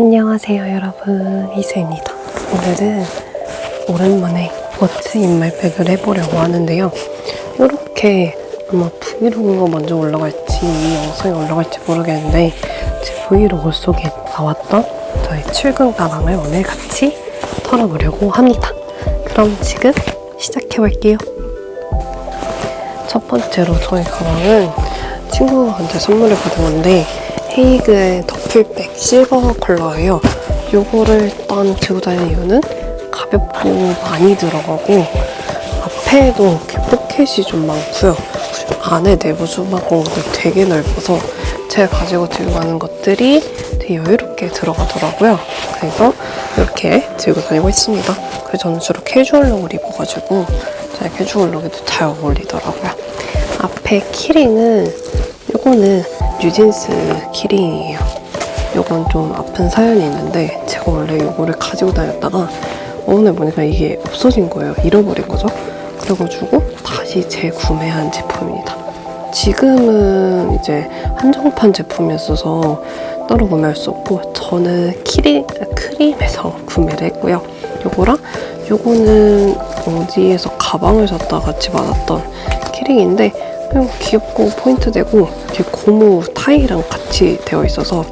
안녕하세요 여러분. 이수입니다. 오늘은 오랜만에 워치 인말백을 해보려고 하는데요. 이렇게 아마 브이로그가 먼저 올라갈지 이 영상이 올라갈지 모르겠는데 제 브이로그 속에 나왔던 저의 출근 가방을 오늘 같이 털어보려고 합니다. 그럼 지금 시작해볼게요. 첫 번째로 저희 가방은 친구한테 선물을 받은 건데 헤이그의 더 플백 실버 컬러예요. 요거를 일단 들고 다니는 이유는 가볍고 많이 들어가고 앞에도 이렇게 포켓이 좀 많고요. 안에 내부 주방 공간이 되게 넓어서 제가 가지고 들고 가는 것들이 되게 여유롭게 들어가더라고요. 그래서 이렇게 들고 다니고 있습니다. 그래서 저는 주로 캐주얼룩을 입어가지고 제가 캐주얼룩에도 잘 어울리더라고요. 앞에 키링은 요거는 뉴진스 키링이에요. 요건 좀 아픈 사연이 있는데 제가 원래 요거를 가지고 다녔다가 어느 날 보니까 이게 없어진 거예요. 잃어버린 거죠. 그래가지고 다시 재구매한 제품입니다. 지금은 이제 한정판 제품이었어서 따로 구매할 수 없고 저는 키링, 크림에서 구매를 했고요. 요거랑 요거는 어디에서 가방을 샀다 같이 받았던 키링인데 그냥 귀엽고 포인트 되고 이렇게 고무 타이랑 같이 되어 있어서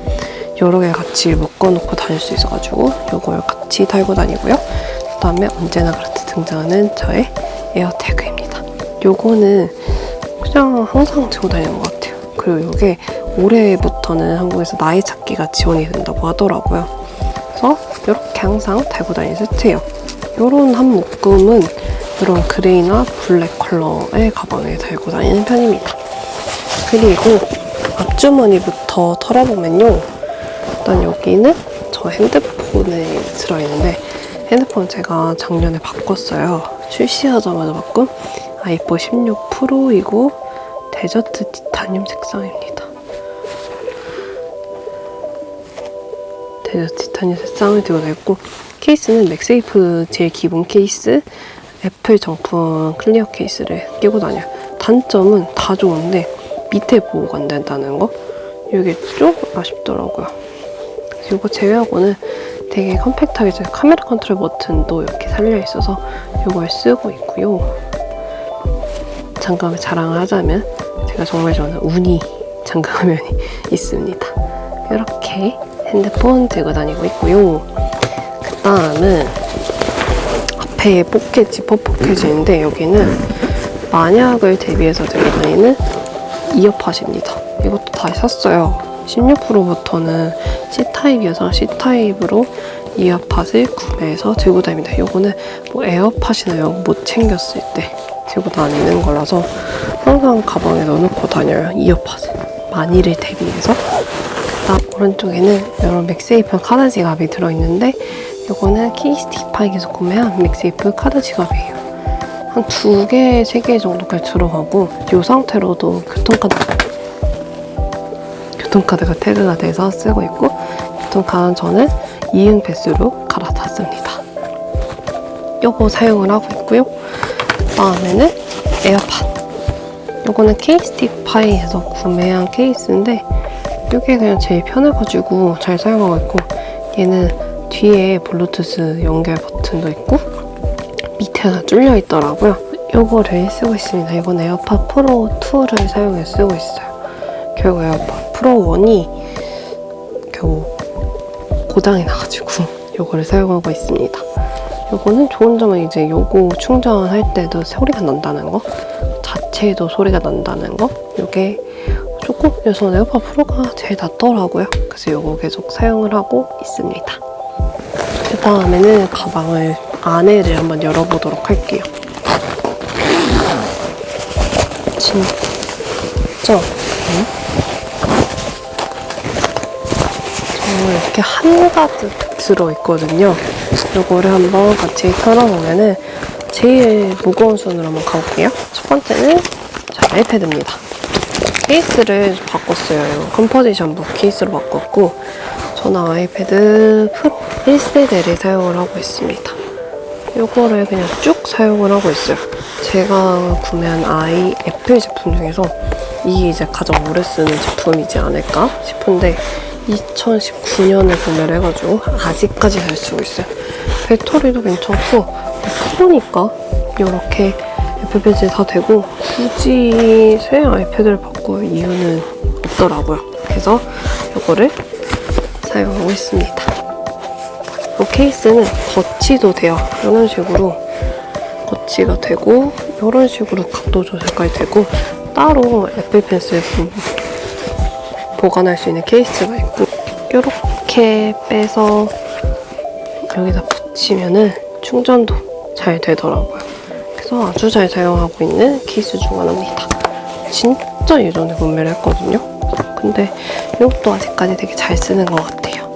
여러 개 같이 묶어놓고 다닐 수 있어가지고 이걸 같이 달고 다니고요. 그 다음에 언제나 그렇듯 등장하는 저의 에어태그입니다. 요거는 그냥 항상 들고 다니는 것 같아요. 그리고 이게 올해부터는 한국에서 나이 찾기가 지원이 된다고 하더라고요. 그래서 이렇게 항상 달고 다니는 세트예요. 이런 한 묶음은 이런 그레이나 블랙 컬러의 가방에 달고 다니는 편입니다. 그리고 앞주머니부터 털어보면요. 일단 여기는 저 핸드폰에 들어있는데 핸드폰 제가 작년에 바꿨어요. 출시하자마자 바꾼 아이폰 16 프로이고 데저트 티타늄 색상입니다. 데저트 티타늄 색상을 들고 다녔고 케이스는 맥세이프 제일 기본 케이스 애플 정품 클리어 케이스를 끼고 다녀요. 단점은 다 좋은데 밑에 보호가 안 된다는 거? 이게 좀 아쉽더라고요. 이거 제외하고는 되게 컴팩트하게 제 카메라 컨트롤 버튼도 이렇게 살려 있어서 이걸 쓰고 있고요. 잠깐만 자랑을 하자면 제가 정말 저는 우니 장가면이 있습니다. 이렇게 핸드폰 들고 다니고 있고요. 그 다음은 앞에 포켓, 지퍼 포켓인데 여기는 만약을 대비해서 들고 다니는 이어팟입니다. 이것도 다시 샀어요. 16%부터는 C타입이어서 C타입으로 이어팟을 구매해서 들고 다닙니다. 이거는 뭐 에어팟이나 이런 거못 챙겼을 때 들고 다니는 거라서 항상 가방에 넣어놓고 다녀요. 이어팟을. 만일을 대비해서. 그다음 오른쪽에는 이런 맥세이프 카드 지갑이 들어있는데 이거는 키스티파이에서 구매한 맥세이프 카드 지갑이에요. 한 두 개, 세 개 정도까지 들어가고 이 상태로도 교통카드 교통카드가 태그가 돼서 쓰고 있고 교통카드는 저는 이응 배수로 갈아탔습니다. 요거 사용을 하고 있고요. 다음에는 에어팟. 요거는 케이스티파이에서 구매한 케이스인데 이게 그냥 제일 편해가지고 잘 사용하고 있고 얘는 뒤에 블루투스 연결 버튼도 있고 밑에가 뚫려 있더라고요. 요거를 쓰고 있습니다. 이건 에어팟 프로 2를 사용해 쓰고 있어요. 결국 에어팟 프로 1이 겨우 고장이 나가지고 요거를 사용하고 있습니다. 요거는 좋은 점은 이제 요거 충전할 때도 소리가 난다는 거 자체에도 소리가 난다는 거 요게 조금 그래서 에어팟 프로가 제일 낫더라고요. 그래서 요거 계속 사용을 하고 있습니다. 그 다음에는 가방을 안에를 한번 열어보도록 할게요. 진짜 이렇게 한 가득 들어있거든요. 요거를 한번 같이 털어보면은 제일 무거운 순으로 한번 가볼게요. 첫 번째는 자, 아이패드입니다. 케이스를 바꿨어요. 컴포지션 북 케이스로 바꿨고 저는 아이패드 프로 1세대를 사용을 하고 있습니다. 요거를 그냥 쭉 사용을 하고 있어요. 제가 구매한 아이 애플 제품 중에서 이게 이제 가장 오래 쓰는 제품이지 않을까 싶은데 2019년에 구매를 해가지고 아직까지 잘 쓰고 있어요. 배터리도 괜찮고 프로니까 이렇게 애플 펜슬 다 되고 굳이 새 아이패드를 바꿀 이유는 없더라고요. 그래서 이거를 사용하고 있습니다. 이 케이스는 거치도 돼요. 이런 식으로 거치가 되고 이런 식으로 각도 조절까지 되고 따로 애플 펜슬 보- 보관할 수 있는 케이스가 있고 이렇게 빼서 여기다 붙이면은 충전도 잘 되더라고요. 그래서 아주 잘 사용하고 있는 케이스 중 하나입니다. 진짜 예전에 구매를 했거든요. 근데 이것도 아직까지 되게 잘 쓰는 것 같아요.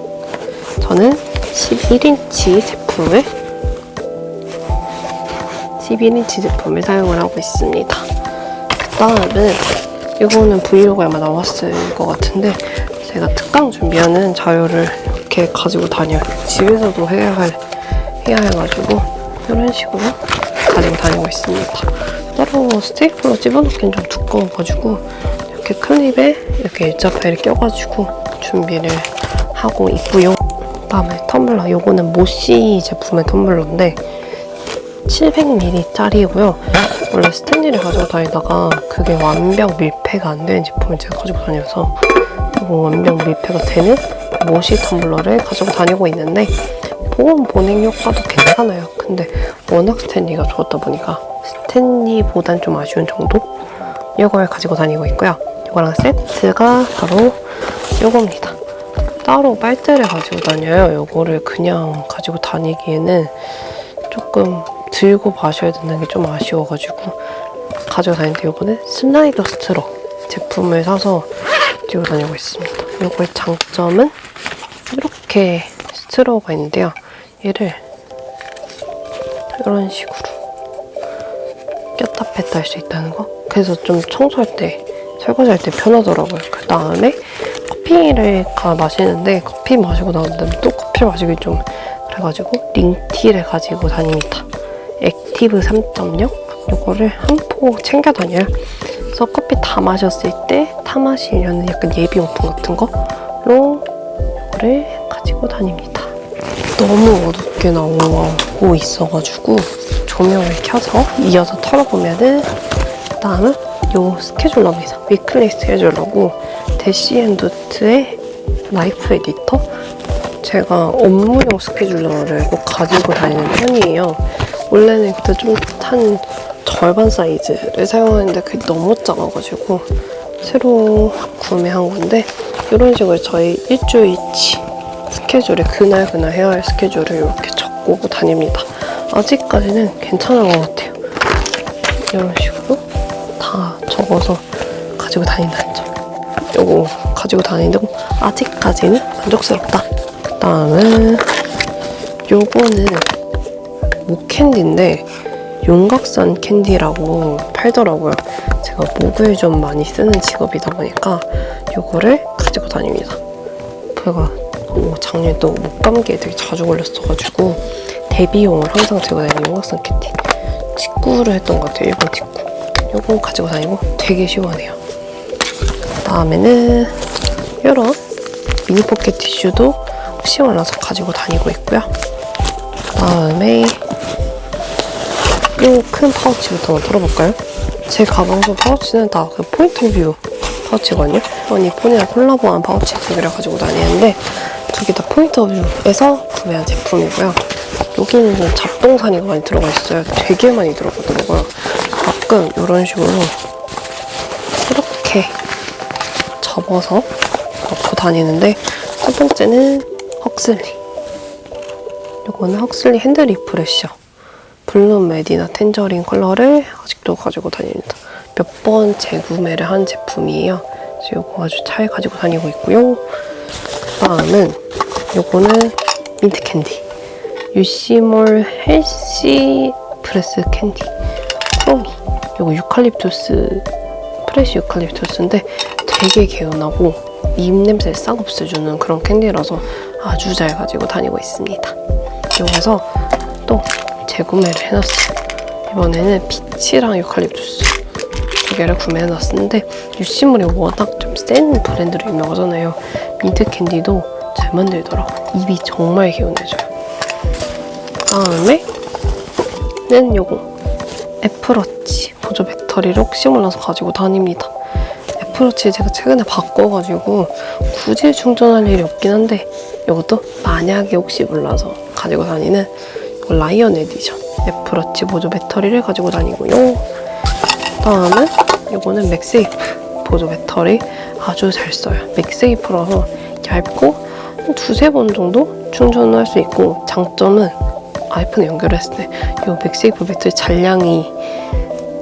저는 11인치 제품을 11인치 제품을 사용을 하고 있습니다. 그 다음은 이거는 브이로그에 아마 나왔을 것 같은데 제가 특강 준비하는 자료를 이렇게 가지고 다녀요. 집에서도 해야 할 해야 해가지고 이런 식으로 가지고 다니고 있습니다. 따로 스테이플러 집어넣기는 좀 두꺼워가지고 이렇게 클립에 이렇게 일자 파일을 껴가지고 준비를 하고 있고요. 다음에 텀블러. 요거는 모씨 제품의 텀블러인데 700ml짜리고요. 원래 스탠리를 가지고 다니다가 그게 완벽 밀폐가 안 되는 제품을 제가 가지고 다녀서 완벽 밀폐가 되는 모시 텀블러를 가지고 다니고 있는데 보온 보냉 효과도 괜찮아요. 근데 워낙 스탠리가 좋았다 보니까 스탠리보단 좀 아쉬운 정도? 이걸 가지고 다니고 있고요. 이거랑 세트가 바로 이겁니다. 따로 빨대를 가지고 다녀요. 이거를 그냥 가지고 다니기에는 조금 들고 마셔야 되는 게 좀 아쉬워가지고 가지고 다니는데 이거는 슬라이더 스트러 제품을 사서 들고 다니고 있습니다. 이거의 장점은 이렇게 스트러가 있는데요. 얘를 이런 식으로 꼈다 뺐다 할 수 있다는 거. 그래서 좀 청소할 때, 설거지할 때 편하더라고요. 그 다음에 커피를 가 마시는데 커피 마시고 다음에 또 커피 마시기 좀 그래가지고 링티를 가지고 다닙니다. 액티브 3.0 이거를 한 포 챙겨 다녀요. 그래서 커피 다 마셨을 때 타 마시려는 약간 예비용품 같은 거로 이거를 가지고 다닙니다. 너무 어둡게 나오고 있어가지고 조명을 켜서 이어서 털어보면은 다음은 요 스케줄러입니다. 위클리 스케줄러고 대시앤도트의 라이프 에디터 제가 업무용 스케줄러를 꼭 가지고 다니는 편이에요. 원래는 그때 좀 한 절반 사이즈를 사용하는데 그게 너무 작아가지고 새로 구매한 건데 이런 식으로 저희 일주일치 스케줄에 그날 그날 해야 할 스케줄을 이렇게 적고 다닙니다. 아직까지는 괜찮은 것 같아요. 이런 식으로 다 적어서 가지고 다닌다는 점. 요거 가지고 다니는 거 아직까지는 만족스럽다. 그 다음은 요거는 목캔디인데 용각산 캔디라고 팔더라고요. 제가 목을 좀 많이 쓰는 직업이다 보니까 요거를 가지고 다닙니다. 제가 뭐 작년에 또 목감기에 되게 자주 걸렸어가지고 대비용을 항상 들고 다니는 용각산 캔디. 직구를 했던 것 같아요. 일본 직구. 요거 가지고 다니고 되게 시원해요. 다음에는 이런 미니 포켓 티슈도 시원해서 가지고 다니고 있고요. 다음에 이 큰 파우치부터 털어볼까요? 제 가방 속 파우치는 다 그 포인트 뷰 파우치거든요. 언니 폰이랑 콜라보한 파우치 두 개를 가지고 다니는데 두 개 다 포인트 뷰에서 구매한 제품이고요. 여기는 좀 잡동사니가 많이 들어가 있어요. 되게 많이 들어가더라고요. 가끔 이런 식으로 이렇게 접어서 넣고 다니는데 첫 번째는 헉슬리 이거는 헉슬리 핸드 리프레셔 블룸 메디나 텐저린 컬러를 아직도 가지고 다닙니다. 몇 번 재구매를 한 제품이에요. 그래서 이거 아주 잘 가지고 다니고 있고요. 다음은 이거는 민트 캔디. 유시몰 헬시 프레스 캔디. 크로미 이거 유칼립투스 프레쉬 유칼립투스인데 되게 개운하고 입냄새 싹 없애주는 그런 캔디라서 아주 잘 가지고 다니고 있습니다. 여기서 또 재구매를 해놨어요. 이번에는 피치랑 유칼립투스 두 개를 구매해놨었는데 유시물이 워낙 좀 센 브랜드로 유명하잖아요. 민트 캔디도 잘 만들더라고. 입이 정말 개운해져요. 다음에는 요거 애플워치 보조 배터리를 혹시 몰라서 가지고 다닙니다. 애플워치 제가 최근에 바꿔가지고 굳이 충전할 일이 없긴 한데 이것도 만약에 혹시 몰라서 가지고 다니는 라이언 에디션 애플워치 보조 배터리를 가지고 다니고요. 다음은 이거는 맥세이프 보조 배터리 아주 잘 써요. 맥세이프라서 얇고 한 두세 번 정도 충전을 할수 있고 장점은 아이폰에 연결했을 때 이 맥세이프 배터리 잔량이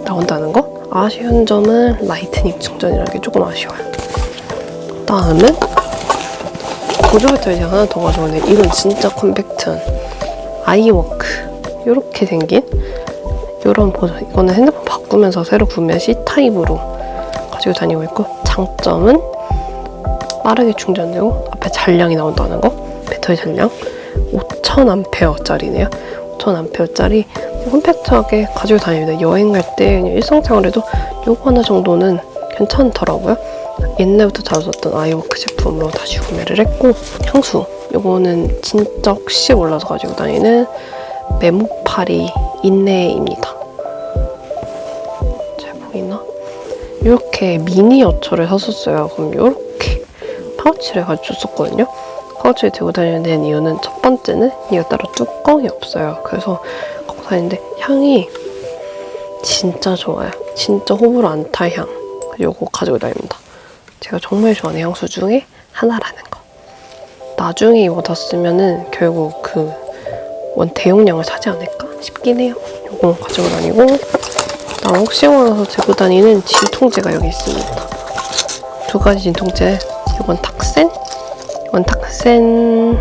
나온다는 거? 아쉬운 점은 라이트닝 충전이라는 게 조금 아쉬워요. 다음은 보조 배터리 제가 하나 더 가져왔는데 이건 진짜 컴팩트한 아이워크. 이렇게 생긴 이런 보조 이거는 핸드폰 바꾸면서 새로 구매한 C타입으로 가지고 다니고 있고 장점은 빠르게 충전되고 앞에 잔량이 나온다는 거. 배터리 잔량 5000A짜리네요. 5000A짜리 컴팩트하게 가지고 다닙니다. 여행 갈 때 일상생활에도 요거 하나 정도는 괜찮더라고요. 옛날부터 자주 썼던 아이워크 제품으로 다시 구매를 했고 향수 요거는 진짜 혹시 몰라서 가지고 다니는 메모파리 인내입니다 잘 보이나? 이렇게 미니어처를 샀었어요. 그럼 이렇게 파우치를 가지고 썼거든요. 파우치를 들고 다니는 이유는 첫 번째는 얘가 따로 뚜껑이 없어요. 그래서 갖고 다니는데 향이 진짜 좋아요. 진짜 호불호 안 탈 향. 요거 가지고 다닙니다. 제가 정말 좋아하는 향수 중에 하나라는 거. 나중에 이거 다 쓰면은 결국 그 원 대용량을 사지 않을까 싶긴 해요. 요거 가지고 다니고 나 혹시 몰라서 들고 다니는 진통제가 여기 있습니다. 두 가지 진통제. 이건 탁센, 이건 탁센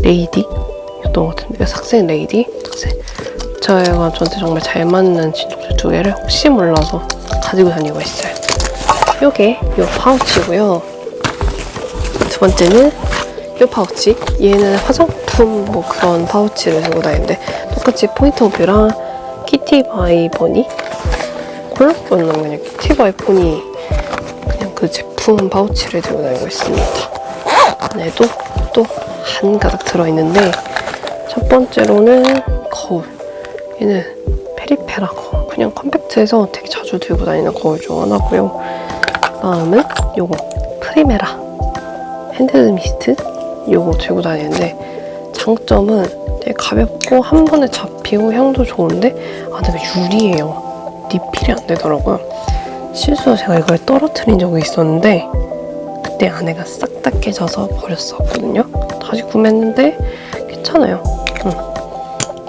레이디. 이었던 것 같은데 탁센 레이디, 탁센. 저희가 저한테 정말 잘 맞는 진통제 두 개를 혹시 몰라서 가지고 다니고 있어요. 요게 요 파우치고요. 두 번째는 요 파우치. 얘는 화장품 뭐 그런 파우치를 들고 다니는데 똑같이 포인트 오브 뷰랑 키티바이 보니 콜라보는 그냥 키티바이 보니 그냥 그 제품 파우치를 들고 다니고 있습니다. 안에도 또 한가득 들어있는데 첫 번째로는 거울. 얘는 페리페라 거울. 그냥 컴팩트해서 되게 자주 들고 다니는 거울 중 하나고요. 다음은 요거 프리메라 핸드 미스트 요거 들고 다니는데 장점은 되게 가볍고 한 번에 잡히고 향도 좋은데 안에가 유리예요. 리필이 안 되더라고요. 실수로 제가 이걸 떨어뜨린 적이 있었는데 그때 안에가 싹 다 깨져서 버렸었거든요. 다시 구매했는데 괜찮아요. 응.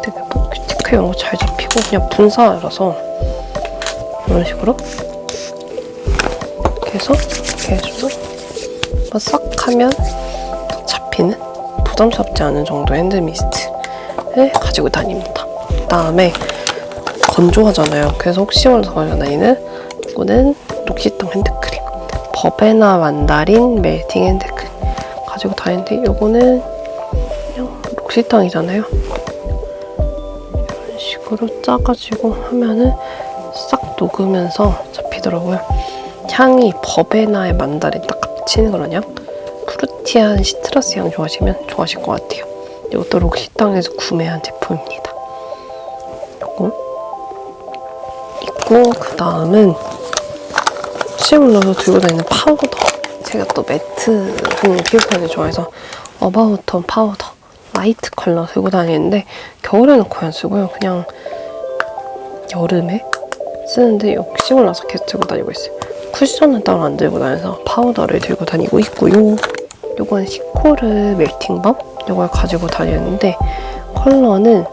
되게 뭐 큐티클 이런 거 잘 잡히고 그냥 분사라서 이런 식으로 이렇게 해서 이렇게 해주고 한번 싹 하면 더 잡히는 부담스럽지 않은 정도의 핸드 미스트를 가지고 다닙니다. 그 다음에 건조하잖아요. 그래서 혹시 몰라서 가지고 다니는 이거는 록시탕 핸드크림. 버베나 만다린 멜팅 핸드크림 가지고 다니는데 이거는 그냥 록시탕이잖아요. 이런 식으로 짜가지고 하면은 싹 녹으면서 잡히더라고요. 향이 버베나의 만다린 딱겹 치는 향? 프루티한 시트러스 향 좋아하시면 좋아하실 것 같아요. 이것도 록시탕에서 구매한 제품입니다. 이거 있고 그 다음은 수염을 넣어서 들고 다니는 파우더. 제가 또 매트한 피부톤을 좋아해서 어바웃톤 파우더 라이트 컬러 들고 다니는데 겨울에는 거의 안 쓰고요. 그냥 여름에 쓰는데 역시 몰라서 계속 들고 다니고 있어요. 쿠션은 따로 안 들고 다녀서 파우더를 들고 다니고 있고요. 요건 시코르 멜팅밤? 요걸 가지고 다니는데 컬러는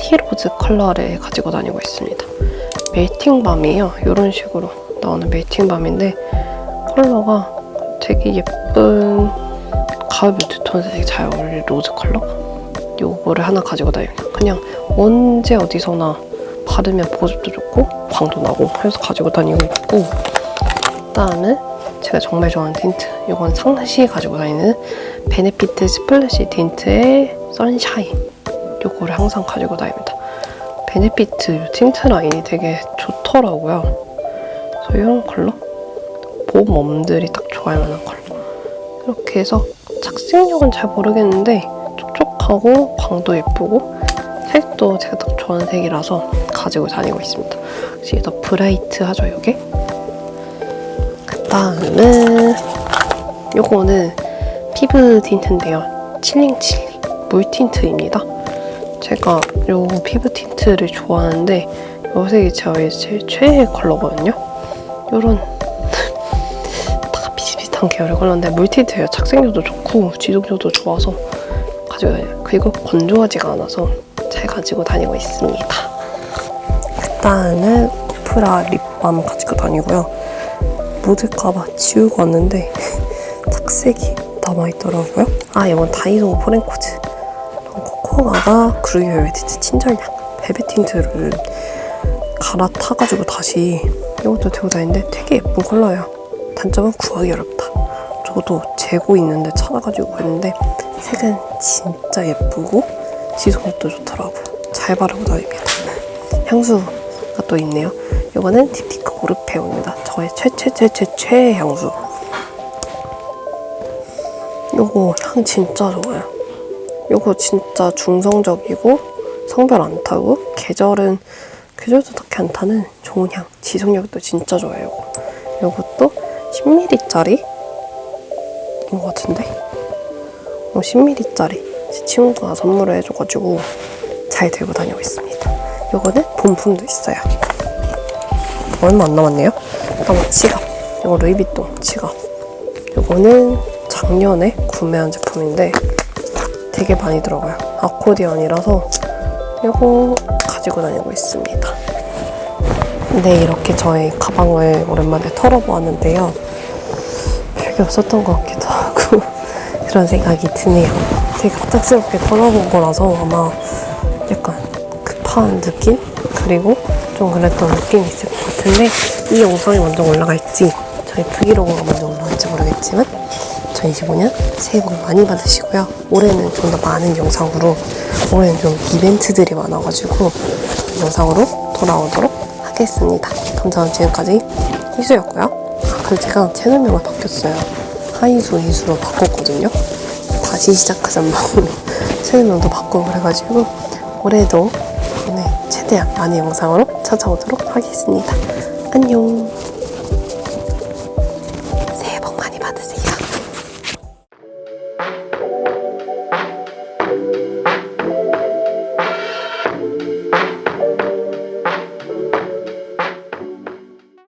티로즈 컬러를 가지고 다니고 있습니다. 멜팅밤이에요. 이런 식으로 나오는 멜팅밤인데 컬러가 되게 예쁜 가을 뮤트톤에 되게 잘 어울리는 로즈 컬러? 요거를 하나 가지고 다닙니다. 그냥 언제 어디서나 바르면 보습도 좋고 광도 나고 해서 가지고 다니고 있고 그 다음에 제가 정말 좋아하는 틴트 이건 상시 가지고 다니는 베네피트 스플래시 틴트의 선샤인 요거를 항상 가지고 다닙니다. 베네피트 틴트 라인이 되게 좋더라고요. 그래서 이런 컬러? 봄웜들이 딱 좋아할 만한 컬러. 이렇게 해서 착색력은 잘 모르겠는데 촉촉하고 광도 예쁘고 색도 제가 딱 좋아하는 색이라서 가지고 다니고 있습니다. 이게 더 브라이트하죠, 이게? 그 다음은 요거는 피부 틴트인데요. 칠링칠리 물 틴트입니다. 제가 요 피부 틴트를 좋아하는데 요 색이 저의 제일 최애 컬러거든요. 요런 다 비슷비슷한 계열의 컬러인데 물 틴트예요. 착색력도 좋고 지속력도 좋아서 가지고 다녀요. 그리고 건조하지가 않아서 잘 가지고 다니고 있습니다. 그다음은 오프라 립밤 가지고 다니고요. 묻을까봐 지우고 왔는데 착색이 남아있더라고요. 아 이건 다이소 포렌코즈 코코마가 그루기 벨벳틴트 친절량 벨벳 틴트를 갈아타가지고 다시 이것도 들고 다니는데 되게 예쁜 컬러예요. 단점은 구하기 어렵다. 저도 재고 있는데 찾아가지고 했는데 색은 진짜 예쁘고 지속력도 좋더라고요. 잘 바르고 다닙니다. 향수가 또 있네요. 이거는 딥티크 오르페오입니다. 저의 최최최최 최애 향수. 요거 향 진짜 좋아요. 요거 진짜 중성적이고 성별 안 타고 계절은 계절도 딱히 안 타는 좋은 향. 지속력도 진짜 좋아요. 요거. 요것도 10ml짜리 인 것 같은데. 어, 10ml짜리 제 친구가 선물을 해줘가지고 잘 들고 다니고 있습니다. 요거는 본품도 있어요. 얼마 안 남았네요. 그다음에 지갑. 이거 루이비통 지갑. 요거는 작년에 구매한 제품인데 되게 많이 들어가요. 아코디언이라서 이거 가지고 다니고 있습니다. 네, 이렇게 저희 가방을 오랜만에 털어보았는데요. 별게 없었던 것 같기도 하고 그런 생각이 드네요. 되게 갑작스럽게 털어본 거라서 아마 약간 급한 느낌? 그리고 좀 그랬던 느낌이 있을 것 같은데 이 영상이 먼저 올라갈지 저희 브이로그가 먼저 올라갈지 모르겠지만 2025년 새해 복 많이 받으시고요. 올해는 좀 더 많은 영상으로 올해는 좀 이벤트들이 많아가지고 영상으로 돌아오도록 하겠습니다. 감사합니다. 지금까지 희수였고요. 아, 그리고 제가 채널명을 바뀌었어요. 하이수 희수로 바꿨거든요. 다시 시작하자는 마음으로 채널명도 바꾸고 그래가지고 올해도 네, 최대한 많은 영상으로 찾아오도록 하겠습니다. 안녕.